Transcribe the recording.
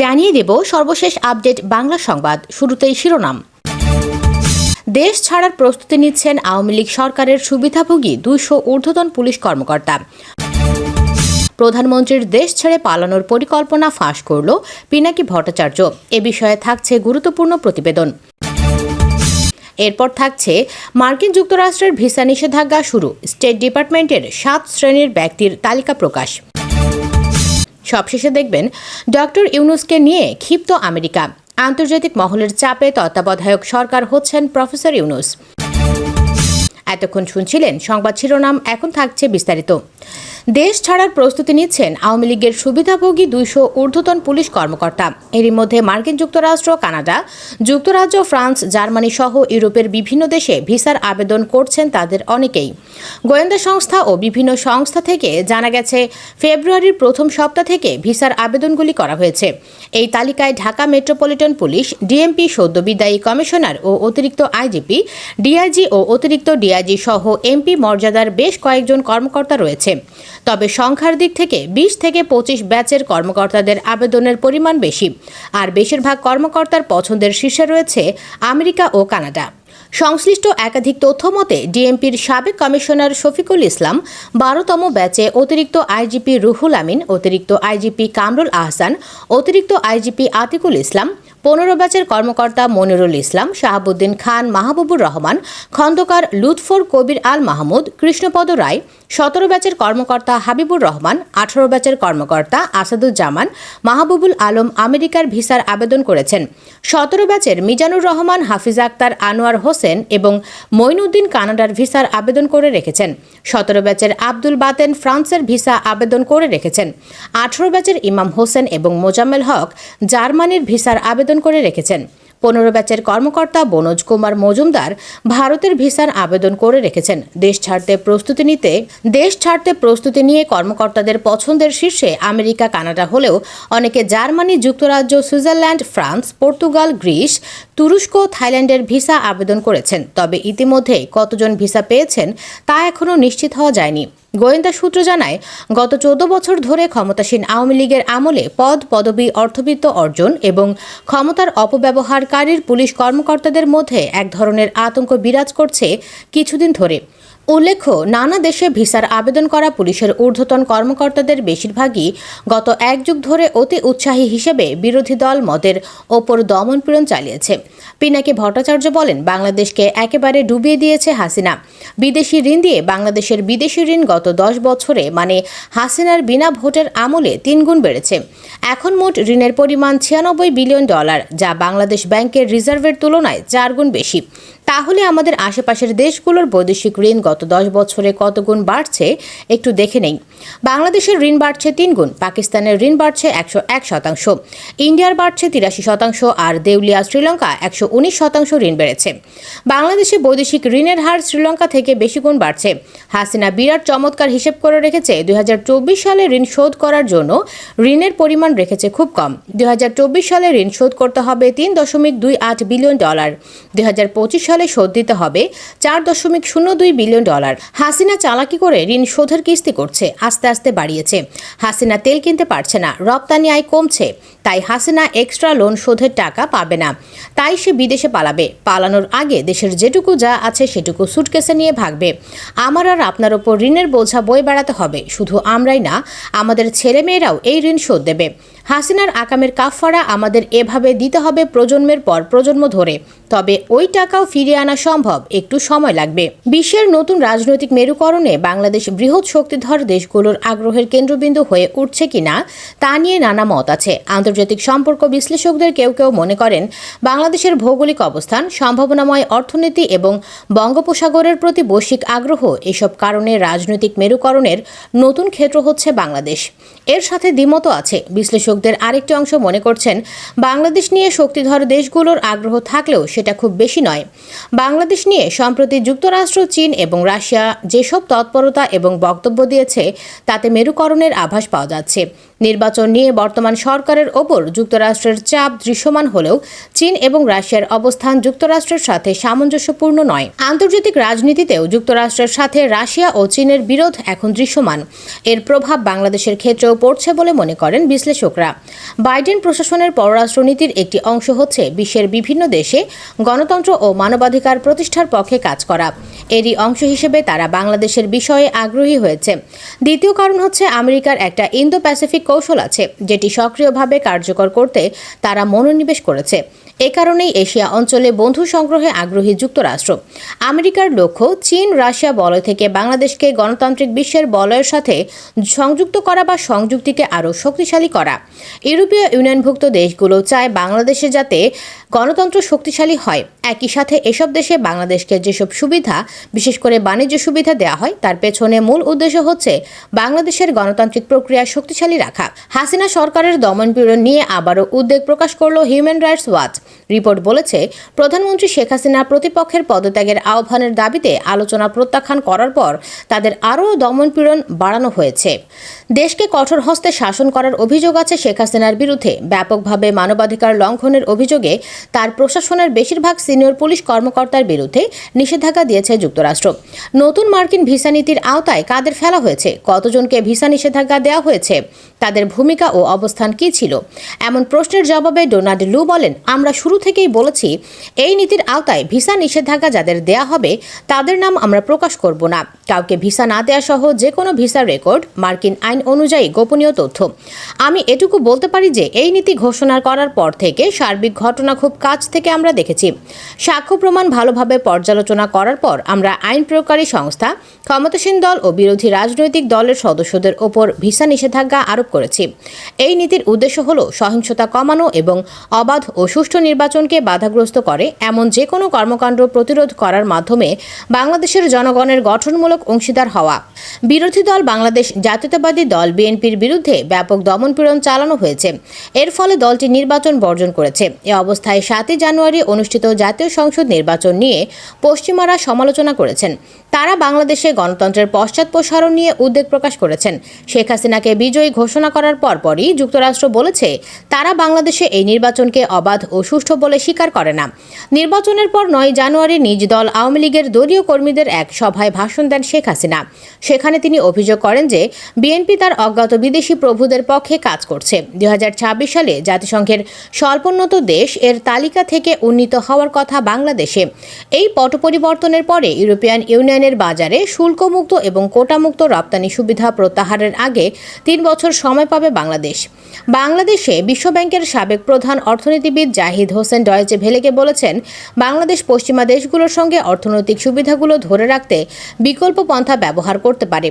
জানিয়ে দেব সর্বশেষ আপডেট বাংলা সংবাদ, শুরুতেই শিরোনাম। দেশ ছাড়ার প্রস্তুতি নিচ্ছেন আওয়ামী লীগ সরকারের সুবিধাভোগী দুইশো ঊর্ধ্বতন পুলিশ কর্মকর্তা। প্রধানমন্ত্রীর দেশ ছেড়ে পালানোর পরিকল্পনা ফাঁস করল পিনাকি ভট্টাচার্য। এ বিষয়ে থাকছে গুরুত্বপূর্ণ প্রতিবেদন। এরপর থাকছে মার্কিন যুক্তরাষ্ট্রের ভিসা নিষেধাজ্ঞা শুরু। স্টেট ডিপার্টমেন্টের সাত শ্রেণির ব্যক্তির তালিকা প্রকাশ। সবশেষে দেখবেন ডক্টর ইউনুসকে নিয়ে ক্ষিপ্ত আমেরিকা। আন্তর্জাতিক মহলের চাপে তত্ত্বাবধায়ক সরকার হচ্ছেন প্রফেসর ইউনুস। এতক্ষণ শুনছিলেন সংবাদ শিরোনাম, এখন থাকছে বিস্তারিত। দেশ ছাড়ার প্রস্তুতি নিচ্ছেন আওয়ামী লীগের সুবিধাভোগী দুইশো ঊর্ধ্বতন পুলিশ কর্মকর্তা। এরই মধ্যে মার্কিন যুক্তরাষ্ট্র, কানাডা, যুক্তরাজ্য, ফ্রান্স, জার্মানি সহ ইউরোপের বিভিন্ন দেশে ভিসার আবেদন করছেন তাদের অনেকেই। গোয়েন্দা সংস্থা ও বিভিন্ন সংস্থা থেকে জানা গেছে, ফেব্রুয়ারির প্রথম সপ্তাহ থেকে ভিসার আবেদনগুলি করা হয়েছে। এই তালিকায় ঢাকা মেট্রোপলিটন পুলিশ, ডিএমপি সদ্য বিদায়ী কমিশনার ও অতিরিক্ত আইজিপি, ডিআইজি ও অতিরিক্ত ডিআইজি সহ এমপি মর্যাদার বেশ কয়েকজন কর্মকর্তা রয়েছে। তবে সংখ্যার দিক থেকে বিশ থেকে পঁচিশ ব্যাচের কর্মকর্তাদের আবেদনের পরিমাণ বেশি। আর বেশিরভাগ কর্মকর্তার পছন্দের শীর্ষে রয়েছে আমেরিকা ও কানাডা। সংশ্লিষ্ট একাধিক তথ্য মতে, ডিএমপির সাবেক কমিশনার শফিকুল ইসলাম বারোতম ব্যাচে অতিরিক্ত আইজিপি রুহুল আমিন, অতিরিক্ত আইজিপি কামরুল আহসান, অতিরিক্ত আইজিপি আতিকুল ইসলাম, পনেরো ব্যাচের কর্মকর্তা মনিরুল ইসলাম, শাহাবুদ্দিন খান, মাহবুবুর রহমান, খন্দকার লুৎফর কবির আল মাহমুদ, কৃষ্ণপদ রায় সতেরো ব্যাচের কর্মকর্তা হাবিবুর রহমান, আঠারো ব্যাচের কর্মকর্তা আসাদুজ্জামান, মাহবুবুল আলম আমেরিকার ভিসার আবেদন করেছেন। সতেরো ব্যাচের মিজানুর রহমান, হাফিজ আক্তার আনোয়ার হোসেন এবং মঈনুদ্দিন কানাডার ভিসার আবেদন করে রেখেছেন। সতেরো ব্যাচের আব্দুল বাতেন ফ্রান্সের ভিসা আবেদন করে রেখেছেন। আঠারো ব্যাচের ইমাম হোসেন এবং মোজাম্মেল হক জার্মানির ভিসার আবেদন করে রেখেছেন। পনেরো ব্যাচের কর্মকর্তা বনোজ কুমার মজুমদার ভারতের ভিসার আবেদন করে রেখেছেন। দেশ ছাড়তে প্রস্তুতি নিতে, দেশ ছাড়তে প্রস্তুতি নিয়ে কর্মকর্তাদের পছন্দের শীর্ষে আমেরিকা, কানাডা হলেও অনেকে জার্মানি, যুক্তরাজ্য, সুইজারল্যান্ড, ফ্রান্স, পর্তুগাল, গ্রিস, তুরস্ক, থাইল্যান্ডের ভিসা আবেদন করেছেন। তবে ইতিমধ্যে কতজন ভিসা পেয়েছেন তা এখনও নিশ্চিত হওয়া যায়নি। গোয়েন্দা সূত্র জানায়, গত চোদ্দ বছর ধরে ক্ষমতাসীন আওয়ামী লীগের আমলে পদ, পদবি, অর্থবিত্ত অর্জন এবং ক্ষমতার অপব্যবহারকারীর পুলিশ কর্মকর্তাদের মধ্যে এক ধরনের আতঙ্ক বিরাজ করছে কিছুদিন ধরে। উল্লেখ্য, নানা দেশে ভিসার আবেদন করা পুলিশের ঊর্ধ্বতন কর্মকর্তাদের বেশিরভাগই গত এক যুগ ধরে অতি উৎসাহী হিসেবে বিরোধী দল মদের ওপর দমনপীড়ন চালিয়েছে। পিনাকি ভট্টাচার্য বলেন, বাংলাদেশকে একেবারে ডুবিয়ে দিয়েছে হাসিনা। বিদেশি ঋণ দিয়ে বাংলাদেশের বিদেশি ঋণ গত দশ বছরে মানে হাসিনার বিনা ভোটের আমলে তিনগুণ বেড়েছে। এখন মোট ঋণের পরিমাণ ছিয়ানব্বই বিলিয়ন ডলার, যা বাংলাদেশ ব্যাংকের রিজার্ভের তুলনায় চার গুণ বেশি। তাহলে আমাদের আশেপাশের দেশগুলোর বৈদেশিক ঋণ গত দশ বছরে কত গুণ বাড়ছে একটু দেখে নেই। বাংলাদেশের ঋণ বাড়ছে তিন গুণ, পাকিস্তানের ঋণ বাড়ছে একশো এক শতাংশ, ইন্ডিয়ার বাড়ছে তিরাশি শতাংশ আর দেউলিয়া শ্রীলঙ্কা একশো উনিশ শতাংশ ঋণ বেড়েছে। বাংলাদেশে বৈদেশিক ঋণের হার শ্রীলঙ্কা থেকে বেশি গুণ বাড়ছে। হাসিনা বিরাট চমৎকার হিসেব করে রেখেছে, দুই হাজার চব্বিশ সালে ঋণ শোধ করার জন্য ঋণের পরিমাণ রেখেছে খুব কম। দুই হাজার চব্বিশ সালে ঋণ শোধ করতে হবে তিন দশমিক দুই আট বিলিয়ন ডলার। দুই হাজার পঁচিশ সালে শোধ দিতে হবে চার দশমিক শূন্য দুই বিলিয়ন ডলার। হাসিনা চালাকি করে ঋণ শোধের কিস্তি করছে, আস্তে আস্তে বাড়িয়েছে। হাসিনা তেল কিনতে পারছে না, রপ্তানি আয় কমছে, তাই হাসিনা এক্সট্রা লোন শোধের টাকা পাবে না। তাই সে বিদেশে পালাবে, পালানোর আগে দেশের যেটুকু যা আছে সেটুকু সুটকেসে নিয়ে ভাগবে। আমার আর আপনার ওপর ঋণের বোঝা বয়ে বেড়াতে হবে, শুধু আমরাই না, আমাদের ছেলেমেয়েরাও এই ঋণ শোধ দেবে। হাসিনার আকামের কাফফারা আমাদের এভাবে দিতে হবে প্রজন্মের পর প্রজন্ম ধরে। তবে ওই টাকাও ফিরিয়ে আনা সম্ভব, একটু সময় লাগবে। বিশ্বের নতুন রাজনৈতিক মেরুকরণে বাংলাদেশ বৃহৎ শক্তিধর দেশগুলোর আগ্রহের কেন্দ্রবিন্দু হয়ে উঠছে কিনা তা নিয়ে নানা মত আছে। আন্তর্জাতিক সম্পর্ক বিশ্লেষকদের কেউ কেউ মনে করেন, বাংলাদেশের ভৌগোলিক অবস্থান, সম্ভাবনাময় অর্থনীতি এবং বঙ্গোপসাগরের প্রতি বৈশ্বিক আগ্রহ, এসব কারণে রাজনৈতিক মেরুকরণের নতুন ক্ষেত্র হচ্ছে বাংলাদেশ। এর সাথে দ্বিমত আছে বিশ্লেষকদের আরেকটি অংশ মনে করছেন, বাংলাদেশ নিয়ে শক্তিধর দেশগুলোর আগ্রহ থাকলেও সেটা খুব বেশি নয়। বাংলাদেশ নিয়ে সম্প্রতি যুক্তরাষ্ট্র, চীন এবং রাশিয়া যেসব তৎপরতা এবং বক্তব্য দিয়েছে, তাতে মেরুকরণের আভাস পাওয়া যাচ্ছে। নির্বাচন নিয়ে বর্তমান সরকারের ওপর যুক্তরাষ্ট্রের চাপ দৃশ্যমান হলেও চীন এবং রাশিয়ার অবস্থান যুক্তরাষ্ট্রের সাথে সামঞ্জস্যপূর্ণ নয়। আন্তর্জাতিক রাজনীতিতেও যুক্তরাষ্ট্রের সাথে রাশিয়া ও চীনের বিরোধ এখন দৃশ্যমান। এর প্রভাব বাংলাদেশের ক্ষেত্রেও পড়ছে বলে মনে করেন বিশ্লেষকরা। বাইডেন প্রশাসনের পররাষ্ট্রনীতির একটি অংশ হচ্ছে বিশ্বের বিভিন্ন দেশে গণতন্ত্র ও মানবাধিকার প্রতিষ্ঠার পক্ষে কাজ করা। এরই অংশ হিসেবে তারা বাংলাদেশের বিষয়ে আগ্রহী হয়েছে। দ্বিতীয় কারণ হচ্ছে আমেরিকার একটা ইন্দো প্যাসিফিক কৌশল আছে যেটি সক্রিয়ভাবে কার্যকর করতে তারা মনোনিবেশ করেছে। এ কারণেই এশিয়া অঞ্চলে বন্ধু সংগ্রহে আগ্রহী যুক্তরাষ্ট্র। আমেরিকার লক্ষ্য, চীন, রাশিয়া বলয় থেকে বাংলাদেশকে গণতান্ত্রিক বিশ্বের বলয়ের সাথে সংযুক্ত করা বা সংযুক্তিকে আরও শক্তিশালী করা। ইউরোপীয় ইউনিয়নভুক্ত দেশগুলো চায় বাংলাদেশে যাতে গণতন্ত্র শক্তিশালী হয়। একই সাথে এসব দেশে বাংলাদেশকে যেসব সুবিধা, বিশেষ করে বাণিজ্য সুবিধা দেওয়া হয়, তার পেছনে মূল উদ্দেশ্য হচ্ছে বাংলাদেশের গণতান্ত্রিক প্রক্রিয়া শক্তিশালী রাখা। হাসিনা সরকারের দমনপীড়ন নিয়ে আবারও উদ্বেগ প্রকাশ করল হিউম্যান রাইটস ওয়াচ। রিপোর্ট বলেছে, প্রধানমন্ত্রী শেখ হাসিনা প্রতিপক্ষের পদত্যাগের আহ্বানের দাবিতে আলোচনা প্রত্যাখ্যান করার পর তাদের আরও দমনপীড়ন বাড়ানো হয়েছে। দেশকে কঠোর হস্তে শাসন করার অভিযোগ আছে শেখ হাসিনার বিরুদ্ধে। ব্যাপকভাবে মানবাধিকার লঙ্ঘনের অভিযোগে তার প্রশাসনের বেশিরভাগ সিনিয়র পুলিশ কর্মকর্তার বিরুদ্ধে নিষেধাজ্ঞা দিয়েছে যুক্তরাষ্ট্র। নতুন মার্কিন ভিসা নীতির আওতায় কাদের ফেলা হয়েছে? কতজনকে ভিসা নিষেধাজ্ঞা দেওয়া হয়েছে? তাদের ভূমিকা ও অবস্থান কী ছিল? এমন প্রশ্নের জবাবে ডোনাল্ড লু বলেন, আমরা শুরু থেকেই বলেছি, এই নীতির আওতায় ভিসা নিষেধাজ্ঞা যাদের দেয়া হবে, তাদের নাম আমরা প্রকাশ করব না। কাউকে ভিসা না দেওয়া সহ যে কোনো ভিসার রেকর্ড, মার্কিন আইন অনুযায়ী গোপনীয় তথ্য। আমি এটুকু বলতে পারি যে এই নীতি ঘোষণা করার পর থেকে সার্বিক ঘটনা খুব কাছ থেকে আমরা দেখেছি। সাক্ষ্য প্রমাণ ভালোভাবে পর্যালোচনা করার পর আমরা আইন প্রয়োগকারী সংস্থা, ক্ষমতাসীন দল ও বিরোধী রাজনৈতিক দলের সদস্যদের ওপর ভিসা নিষেধাজ্ঞা আরোপ করেছি। এই নীতির উদ্দেশ্য হল সহিংসতা কমানো এবং অবাধ ও সুষ্ঠু নির্বাচনকে বাধাগ্রস্ত করে এমন যে কোনো কর্মকাণ্ড প্রতিরোধ করার মাধ্যমে বাংলাদেশের জনগণের গঠনমূলক অংশীদার হওয়া। বিরোধী দল বাংলাদেশ জাতীয়তাবাদী দল বিএনপির বিরুদ্ধে ব্যাপক দমনপীড়ন চালানো হয়েছে। এর ফলে দলটি নির্বাচন বর্জন করেছে। এ অবস্থায় সাতই জানুয়ারি অনুষ্ঠিত জাতীয় সংসদ নির্বাচন নিয়ে পশ্চিমারা সমালোচনা করেছেন। তারা বাংলাদেশে গণতন্ত্রের পশ্চাৎপসারণ নিয়ে উদ্বেগ প্রকাশ করেছেন। শেখ হাসিনাকে বিজয়ী ঘোষণা করার পরপরই যুক্তরাষ্ট্র বলেছে, তারা বাংলাদেশে এই নির্বাচনকে অবাধ ও সুষ্ঠু বলে স্বীকার করে না। নির্বাচনের পর নয় জানুয়ারি নিজ দল আওয়ামী লীগের দলীয় কর্মীদের এক সভায় ভাষণ দেন শেখ হাসিনা। সেখানে তিনি অভিযোগ করেন যে, বিএনপি তার অজ্ঞাত বিদেশি প্রভুদের পক্ষে কাজ করছে। দুই হাজার ছাব্বিশ সালে জাতিসংঘের স্বল্পোন্নত দেশ এর তালিকা থেকে উন্নীত হওয়ার কথা বাংলাদেশে। এই পট পরিবর্তনের পরে ইউরোপিয়ান ইউনিয়নের বাজারে শুল্কমুক্ত এবং কোটামুক্ত রপ্তানি সুবিধা প্রত্যাহারের আগে তিন বছর সময় পাবে বাংলাদেশ। বাংলাদেশে বিশ্বব্যাংকের সাবেক প্রধান অর্থনীতিবিদ জাহিদ হোসেন ডয়েচে ভেলেকে বলেছেন, বাংলাদেশ পশ্চিমা দেশগুলোর সঙ্গে অর্থনৈতিক সুবিধাগুলো ধরে রাখতে বিকল্প পন্থা ব্যবহার করতে পারে।